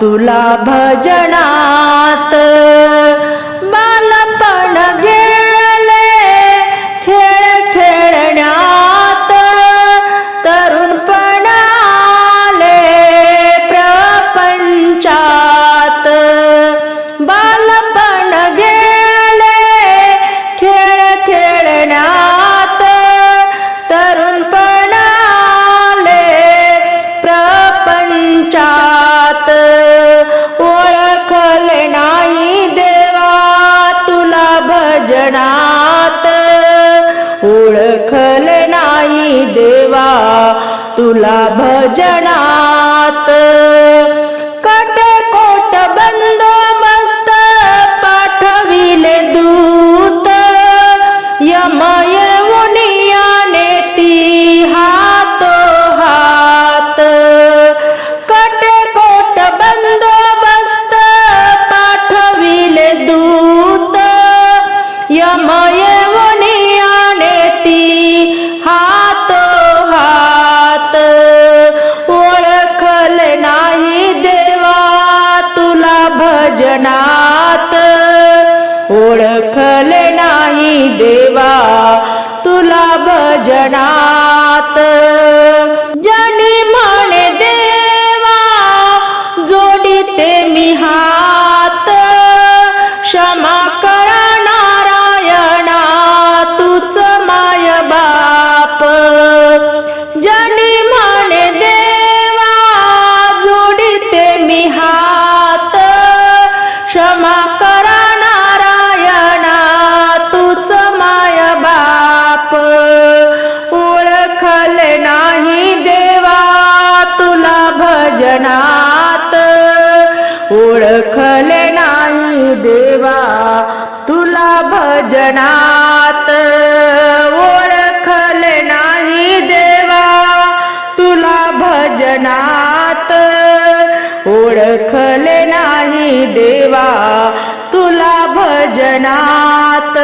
तुला भजनात चरणात ओळखल नाही देवा तुला भजनात. भजनात ओळखले नाही देवा तुला भजनात. करा नारायणा तूच माय बाप. ओळखल नाही देवा तुला भजनात. ओळखल नाही देवा तुला भजनात. ओळखल नाही देवा तुला भजनात. ओळखले नाही देवा चरणात